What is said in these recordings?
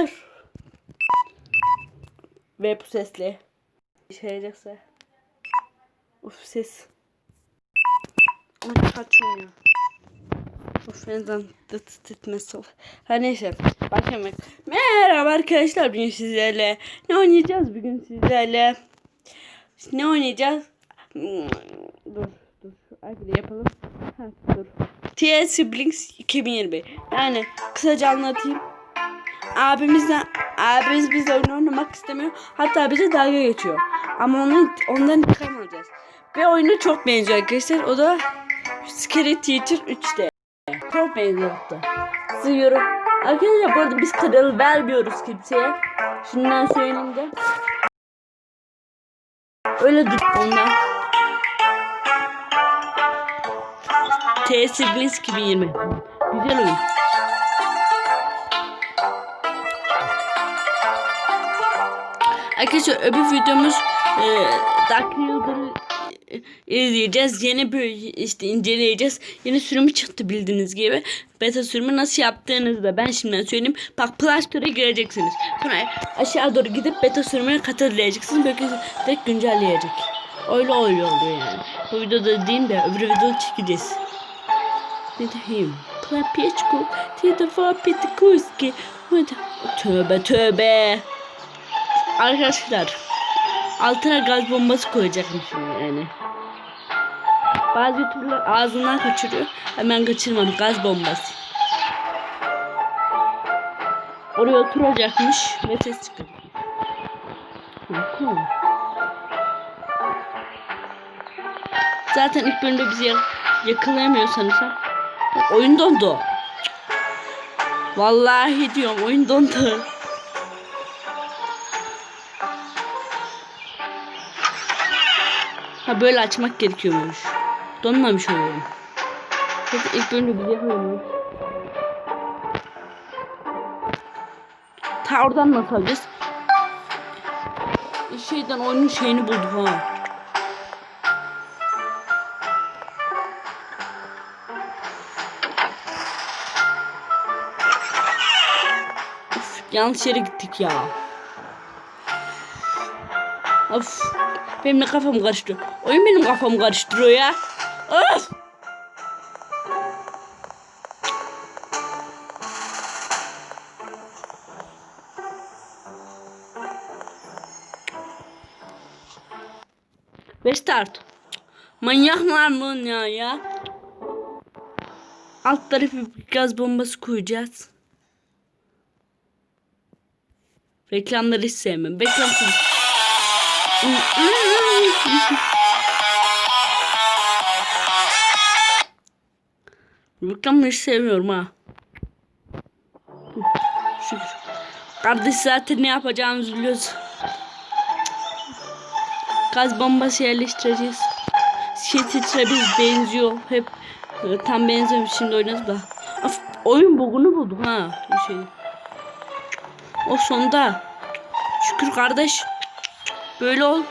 Selamlar. Ve bu sesle. İşe yarayacaksa. Uf ses. Ay kaçmıyor. Of neden dıt dıt nasıl. Ha neyse. Başlamak. Merhaba arkadaşlar. Bugün sizlerle ne oynayacağız bugün sizlerle? Ne oynayacağız? Hmm, Dur dur. Hadi yapalım. Ha, dur. TS Siblings 2020. Yani kısaca anlatayım. Abimizle abimiz bizle oyun oynamak istemiyor. Hatta bize dalga geçiyor. Ama onu ondan intikam alacağız. Ve oyunu çok benziyor arkadaşlar. O da Scary Teacher 3D. Çok benziyor hatta. Seviyorum. Arkadaşlar bu arada biz kanalı vermiyoruz kimseye. Şimdiden söyleyeyim de. Öyle dur ondan. T Siblings 2020. Güzel oyun. Arkadaşlar öbür videomuz e, Dark Yıldır'ı izleyeceğiz. Yeni bir işte inceleyeceğiz. Yeni sürümü çıktı bildiğiniz gibi. Beta sürümü nasıl yaptığınızı da ben şimdiden söyleyeyim. Bak Play Store'a gireceksiniz. Sonra aşağı doğru gidip beta sürümüne katılacaksınız. Böyle direkt güncelleyecek. Öyle öyle oluyor yani. Bu videoda değil de öbür videoda çekeceğiz. Ne diyeyim? Klapiyeçko, Tita Petikuski. Tövbe tövbe. Arkadaşlar altına gaz bombası koyacakmışım yani. Bazı youtuberlar ağzından kaçırıyor. Hemen kaçırmam gaz bombası. Oraya oturacakmış ve ses çıkacak. Tamam. Zaten ilk bölümde bizi yakalayamıyor sanırsam. Oyun dondu. Vallahi diyorum oyun dondu. Ha böyle açmak gerekiyormuş. Donmamış oluyorum. Hadi ilk bölümde bizi yakalıyormuş. Ta oradan nasıl alacağız? Şeyden oyunun şeyini bulduk ha. Yanlış yere gittik ya. Of. Benim de kafam karıştı. Oyun benim kafamı karıştırıyor ya. Of. Ve start. Manyaklar mı ya ya? Alt tarafı gaz bombası koyacağız. Reklamları hiç sevmem. Reklamsız. Reklamı hiç sevmiyorum ha. Şükür. Kardeş zaten ne yapacağımızı biliyoruz. Gaz bombası yerleştireceğiz. Şey titremiz benziyor. Hep e, tam benziyor. Şimdi oynarız da. Of, oyun bugunu bulduk ha. Bir şey. O sonda. Şükür kardeş. Böyle ol.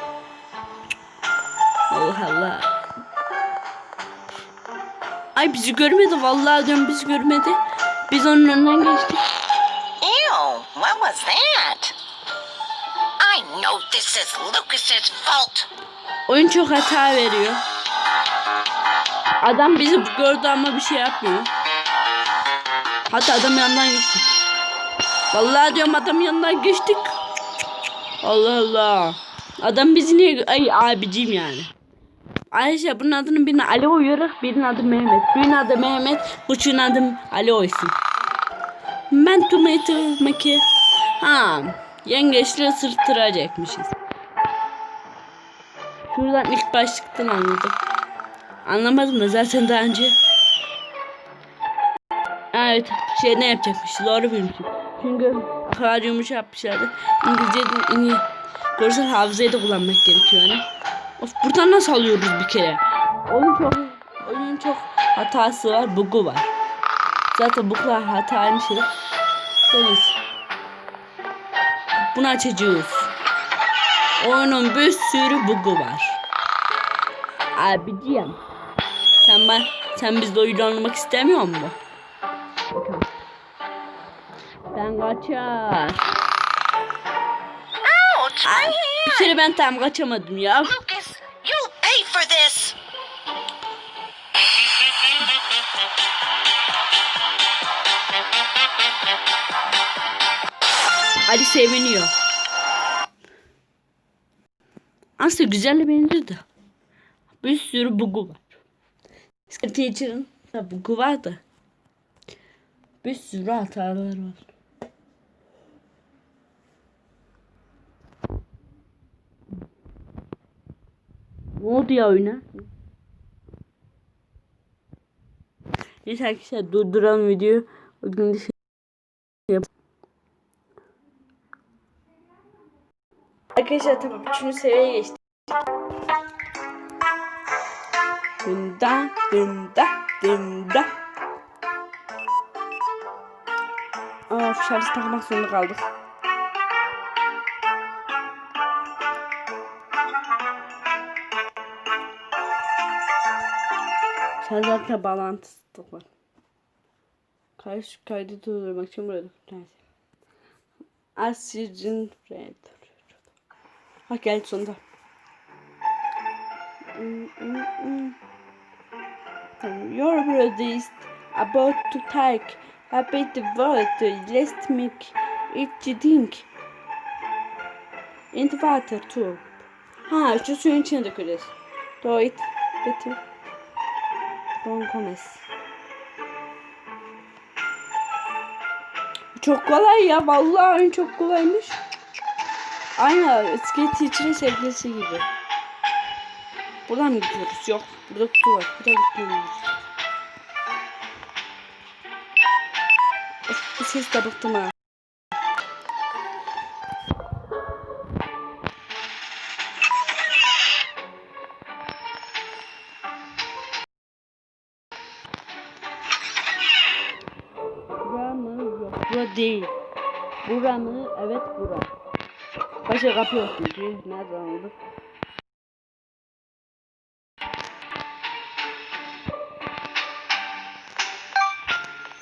Allah Allah. Ay bizi görmedi vallahi diyorum bizi görmedi. Biz onun önünden geçtik. Ew, what was that? I know this is Lucas's fault. Oyun çok hata veriyor. Adam bizi gördü ama bir şey yapmıyor. Hatta adam yanından geçtik. Vallahi diyorum adam yanından geçtik. Allah Allah. Adam bizi niye... Ay abicim yani. Ayşe bunun adının birine Ali uyuyoruz. Birinin adı Mehmet. Birinin adı Mehmet. Buçuğun adı Ali olsun. Ben tomato maki. Ha. Yengeçle sırtıracakmışız. Şuradan ilk başlıktan anladım. Anlamadım da zaten daha önce. Evet şey ne yapacakmış doğru bilmişim. Çünkü akvaryumu yapmışlardı. İngilizce İngiliz, görsel hafızayı da kullanmak gerekiyor yani. Of buradan nasıl alıyoruz bir kere? Oyun çok oyunun çok hatası var, bugu var. Zaten buglar hata aynı şey. Deniz. Bunu açacağız. Oyunun bir sürü bugu var. Abicim. Sen ben sen bizle oyun oynamak istemiyor musun? Ben kaçar. My Bir kere ben tam kaçamadım ya. Lucas, you'll pay for this! Ali seviniyor. Aslında güzel de benziyor da. Bir sürü bugu var. Teacher'ın da bugu var da. Bir sürü hatalar var. Ne oldu ya oyuna? Neyse arkadaşlar durduralım videoyu. O gün şey yap. Arkadaşlar tamam. Üçüncü seviyeye geçtik. Dında dında dında. Aa şarj takmak zorunda kaldık. Şarjlarla bağlantısı var. Karşı kaydı durdurmak için burada bir tanesi. Oxygen red. Ha geldi sonunda. Your brother about to take a bit of water. Let's make it drink. In the water too. Ha şu suyun içine dökeceğiz. Do it better. Don Gomez. Çok kolay ya. Vallahi oyun çok kolaymış. Aynı skate teacher'ın sevgilisi gibi. Buradan mı gidiyoruz? Yok. Burada kutu var. Buradan gitmiyoruz. Of, bu ses bıktım ha. Bura değil. Bura mı? Evet bura. Başka kapı yok çünkü. Nereden aldık?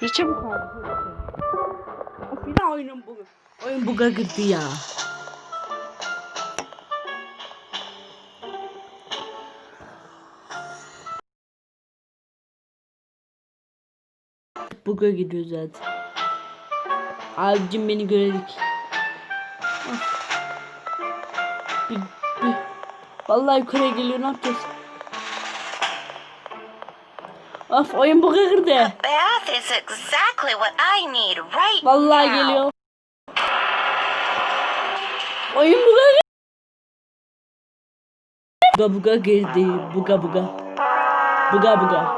Ne çabuk. Of yine oyunun bu. Oyun buga girdi ya. Buga gidiyor zaten. Abicim beni göredik. Bir, bir. Vallahi yukarıya geliyor ne yapacağız? Of oyun need right Vallahi geliyor. Oyun buga girdi. Buga buga girdi. Buga buga. Buga buga.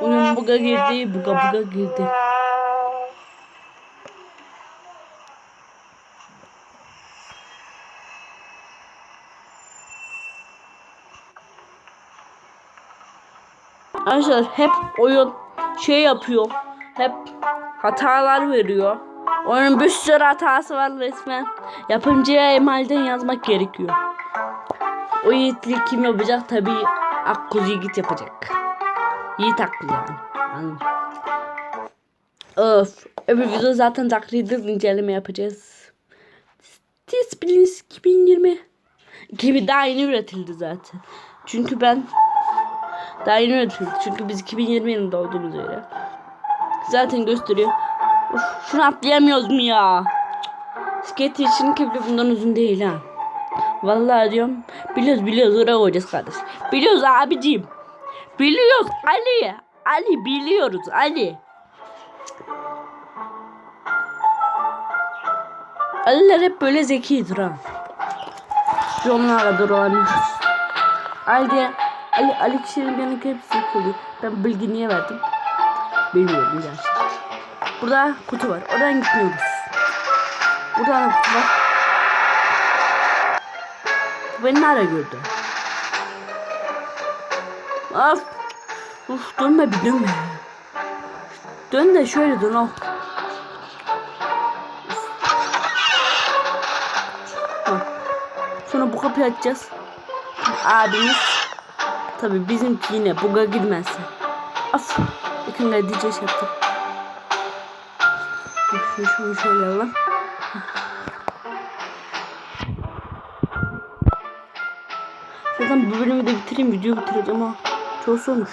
Oyun buga girdi. Buga buga girdi. Arkadaşlar hep oyun şey yapıyor. Hep hatalar veriyor. Oyunun bir sürü hatası var resmen. Yapımcıya emalden yazmak gerekiyor. O yiğitlik kim yapacak? Tabii Akkuz Yiğit yapacak. Yiğit Akkuz yani. Anladın. Öf. Öbür video zaten taklidi inceleme yapacağız. Disciplines 2020. Gibi daha yeni üretildi zaten. Çünkü ben daha yeni üretildi. Çünkü biz 2020 yılında olduğumuz öyle. Zaten gösteriyor. Of, şunu atlayamıyoruz mu ya? Skate için kibli bundan uzun değil ha. Vallahi diyorum. Biliyoruz biliyoruz oraya koyacağız kardeş. Biliyoruz abicim. Biliyoruz Ali. Ali biliyoruz Ali. Aliler hep böyle zekidir ha. Onlara kadar olamıyoruz. Diye Ali, Ali kişinin benimki hep zeki oluyor. Ben bilgi niye verdim? Bilmiyorum gerçekten. Burada kutu var. Oradan gitmiyoruz. Burada da kutu var. Beni nerede gördü? Of. Uf dönme bir dönme. Dön de şöyle dön al. Bak. Sonra bu kapıyı açacağız. Abimiz tabi bizimki yine buga girmezse. Of. Yakında DJ yaptı. Şunu şunu şöyle alalım. Zaten bu bölümü de bitireyim. Video bitireceğim ama çok olmuş.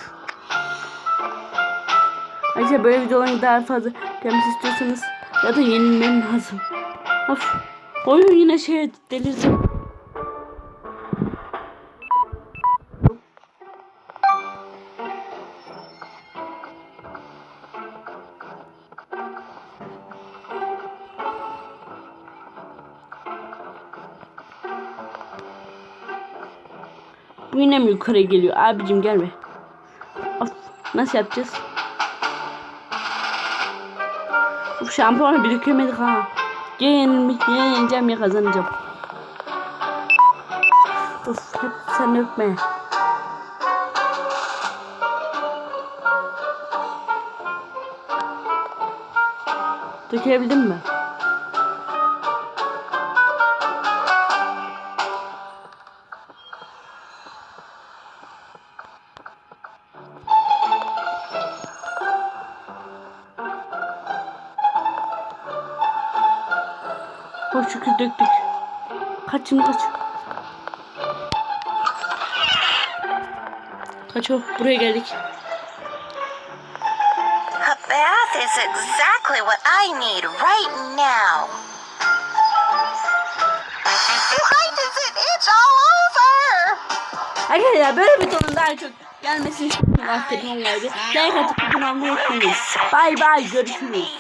Ayrıca böyle videoların daha fazla gelmesi istiyorsanız ya da yenilmem lazım. Of. Oyun yine şey delirdi. Yine mi yukarı geliyor? Abicim gelme. Of, nasıl yapacağız? Of şampuanı birikemedik ha. Ya yenilmiş, ya yeneceğim ya kazanacağım. Of hep sen öpme. Dökebildim mi? Şükür döktük. Kaç şimdi kaç. Kaç o? Buraya geldik. A bath is exactly what I need right now. Why does it itch all over? Arkadaşlar böyle videonun daha çok gelmesini istiyorsanız artık onları like atıp olmayı unutmayın. Bay bay görüşürüz.